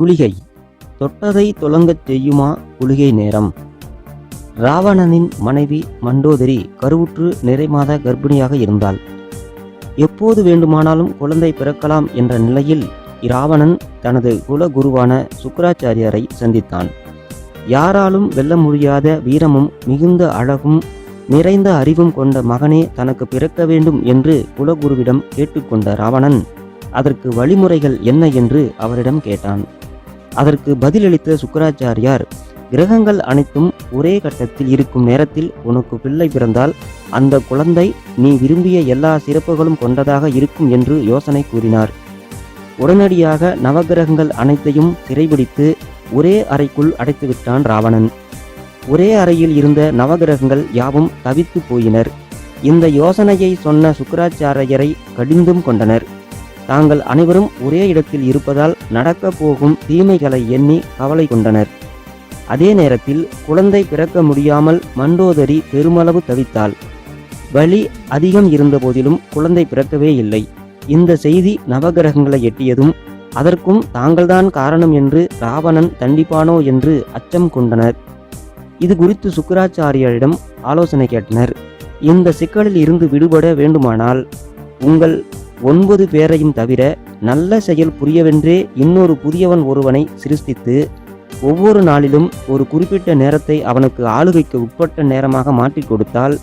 குளிகை. தொட்டதை துலங்கச் செய்யுமா குளிகை நேரம்? ராவணனின் மனைவி மண்டோதரி கருவுற்று நிறைமாத கர்ப்பிணியாக இருந்தாள். எப்போது வேண்டுமானாலும் குழந்தை பிறக்கலாம் என்ற நிலையில் இராவணன் தனது குலகுருவான சுக்கராச்சாரியரை சந்தித்தான். யாராலும் வெல்ல முடியாத வீரமும் மிகுந்த அழகும் நிறைந்த அறிவும் கொண்ட மகனே தனக்கு பிறக்க வேண்டும் என்று குலகுருவிடம் கேட்டுக்கொண்ட ராவணன் அதற்கு வழிமுறைகள் என்ன? என்று அவரிடம் கேட்டான். அதற்கு பதிலளித்த சுக்கராச்சாரியார் கிரகங்கள் அனைத்தும் ஒரே கட்டத்தில் இருக்கும் நேரத்தில் உனக்கு பிள்ளை பிறந்தால் அந்த குழந்தை நீ விரும்பிய எல்லா சிறப்புகளும் கொண்டதாக இருக்கும் என்று யோசனை கூறினார். உடனடியாக நவகிரகங்கள் அனைத்தையும் சிறைபிடித்து ஒரே அறைக்குள் அடைத்துவிட்டான் ராவணன். ஒரே அறையில் இருந்த நவகிரகங்கள் யாவும் தவித்து போயினர். இந்த யோசனையை சொன்ன சுக்கராச்சாரியரை கடிந்தும் கொண்டனர். தாங்கள் அனைவரும் ஒரே இடத்தில் இருப்பதால் நடக்க போகும் தீமைகளை எண்ணி கவலை கொண்டனர். அதே நேரத்தில் குழந்தை பிறக்க முடியாமல் மண்டோதரி பெருமளவு தவித்தாள். வலி அதிகம் இருந்தபோதிலும் குழந்தை பிறக்கவே இல்லை. இந்த செய்தி நவகிரகங்களை எட்டியதும் அதற்கும் தாங்கள்தான் காரணம் என்று ராவணன் தண்டிப்பானோ என்று அச்சம் கொண்டனர். இது குறித்து சுக்கராச்சாரியரிடம் ஆலோசனை கேட்டனர். இந்த சிக்கலில் இருந்து விடுபட வேண்டுமானால் உங்கள் ஒன்பது பேரையும் தவிர நல்ல செயல் புரியவென்றே இன்னொரு புதியவன் ஒருவனை சிருஷ்டித்து ஒவ்வொரு நாளிலும் ஒரு குறிப்பிட்ட நேரத்தை அவனுக்கு ஆளுகைக்கு உட்பட்ட நேரமாக மாற்றிக் கொடுத்தால்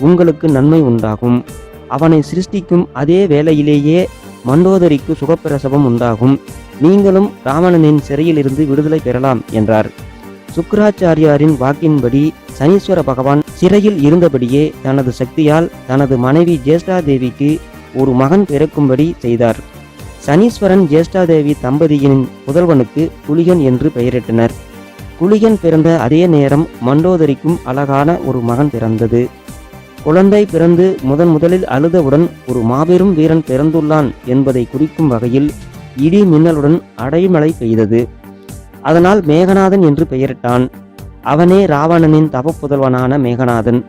உங்களுக்கு நன்மை உண்டாகும். அவனை சிருஷ்டிக்கும் அதே வேளையிலேயே மண்டோதரிக்கு சுகப்பிரசவம் உண்டாகும். நீங்களும் ராவணனின் சிறையிலிருந்து விடுதலை பெறலாம் என்றார். சுக்கராச்சாரியாரின் வாக்கின்படி சனீஸ்வர பகவான் சிறையில் இருந்தபடியே தனது சக்தியால் தனது மனைவி ஜேஷ்டாதேவிக்கு ஒரு மகன் பிறக்கும்படி செய்தார். சனீஸ்வரன் ஜேஷ்டாதேவி தம்பதியின் புதல்வனுக்கு குளிகன் என்று பெயரிட்டனர். குளிகன் பிறந்த அதே நேரம் மண்டோதரிக்கும் அழகான ஒரு மகன் பிறந்தது. குழந்தை பிறந்து முதன் முதலில் அழுதவுடன் ஒரு மாபெரும் வீரன் பிறந்துள்ளான் என்பதை குறிக்கும் வகையில் இடி மின்னலுடன் அடைமழை பெய்தது. அதனால் மேகநாதன் என்று பெயரிட்டான். அவனே ராவணனின் தவப்புதல்வனான மேகநாதன்.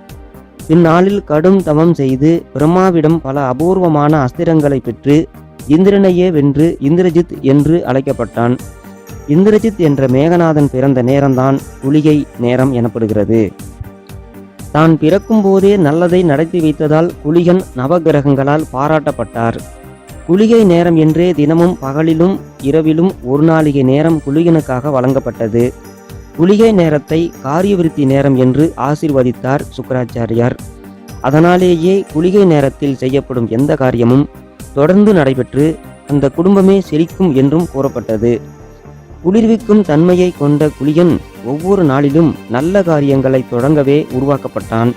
பின்னாளில் கடும் தவம் செய்து பிரம்மாவிடம் பல அபூர்வமான அஸ்திரங்களை பெற்று இந்திரனையே வென்று இந்திரஜித் என்று அழைக்கப்பட்டான். இந்திரஜித் என்ற மேகநாதன் பிறந்த நேரம்தான் குளிகை நேரம் எனப்படுகிறது. தான் பிறக்கும் போதே நல்லதை நடத்தி வைத்ததால் குளிகன் நவகிரகங்களால் பாராட்டப்பட்டார். குளிகை நேரம் என்றே தினமும் பகலிலும் இரவிலும் ஒரு நாளிகை நேரம் குளிகனுக்காக வழங்கப்பட்டது. குளிகை நேரத்தை காரியவிருத்தி நேரம் என்று ஆசிர்வதித்தார் சுக்கராச்சாரியார். அதனாலேயே குளிகை நேரத்தில் செய்யப்படும் எந்த காரியமும் தொடர்ந்து நடைபெற்று அந்த குடும்பமே செழிக்கும் என்றும் கூறப்பட்டது. குளிர்விக்கும் தன்மையை கொண்ட குளியன் ஒவ்வொரு நாளிலும் நல்ல காரியங்களை தொடங்கவே உருவாக்கப்பட்டான்.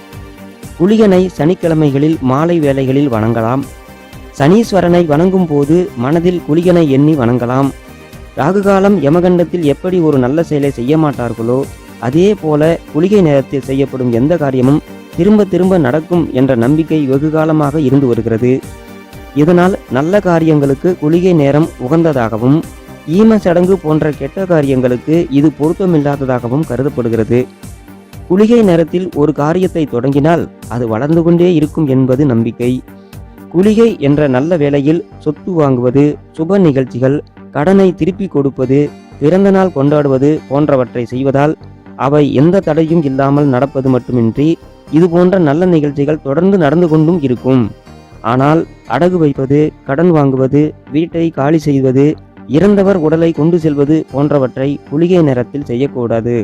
குளியனை சனிக்கிழமைகளில் மாலை வேளைகளில் வணங்கலாம். சனீஸ்வரனை வணங்கும் போது மனதில் குளியனை எண்ணி வணங்கலாம். ராகுகாலம் யமகண்டத்தில் எப்படி ஒரு நல்ல செயலை செய்ய மாட்டார்களோ அதே போல குளிகை நேரத்தில் செய்யப்படும் எந்த காரியமும் திரும்ப திரும்ப நடக்கும் என்ற நம்பிக்கை வெகு காலமாக இருந்து வருகிறது. இதனால் நல்ல காரியங்களுக்கு குளிகை நேரம் உகந்ததாகவும் ஈம சடங்கு போன்ற கெட்ட காரியங்களுக்கு இது பொருத்தமில்லாததாகவும் கருதப்படுகிறது. குளிகை நேரத்தில் ஒரு காரியத்தை தொடங்கினால் அது வளர்ந்து கொண்டே இருக்கும் என்பது நம்பிக்கை. குளிகை என்ற நல்ல வேளையில் சொத்து வாங்குவது சுப நிகழ்ச்சிகள் கடனை திருப்பி கொடுப்பது பிறந்த நாள் கொண்டாடுவது போன்றவற்றை செய்வதால் அவை எந்த தடையும் இல்லாமல் நடப்பது மட்டுமின்றி இது போன்ற நல்ல நிகழ்ச்சிகள் தொடர்ந்து நடந்து கொண்டும் இருக்கும். ஆனால் அடகு வைப்பது கடன் வாங்குவது வீட்டை காலி செய்வது இறந்தவர் உடலை கொண்டு செல்வது போன்றவற்றை குளிகை நேரத்தில் செய்யக்கூடாது.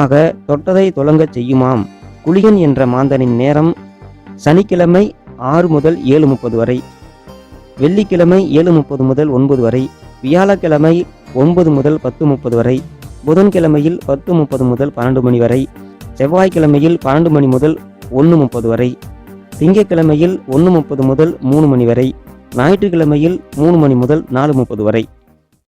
ஆக தொட்டதை தொடங்கச் செய்யுமாம். குளிகன் என்ற மாந்தனின் நேரம் சனிக்கிழமை ஆறு முதல் ஏழு முப்பது வரை. வெள்ளிக்கிழமை ஏழு முப்பது முதல் ஒன்பது வரை. வியாழக்கிழமை ஒன்பது முதல் பத்து முப்பது வரை புதன்கிழமையில் பத்து முப்பது முதல் பன்னெண்டு மணி வரை செவ்வாய்க்கிழமையில் பன்னெண்டு மணி முதல் ஒன்று முப்பது வரை திங்கட்கிழமையில் ஒன்று முப்பது முதல் மூணு மணி வரை ஞாயிற்றுக்கிழமையில் மூணு மணி முதல் நாலு முப்பது வரை.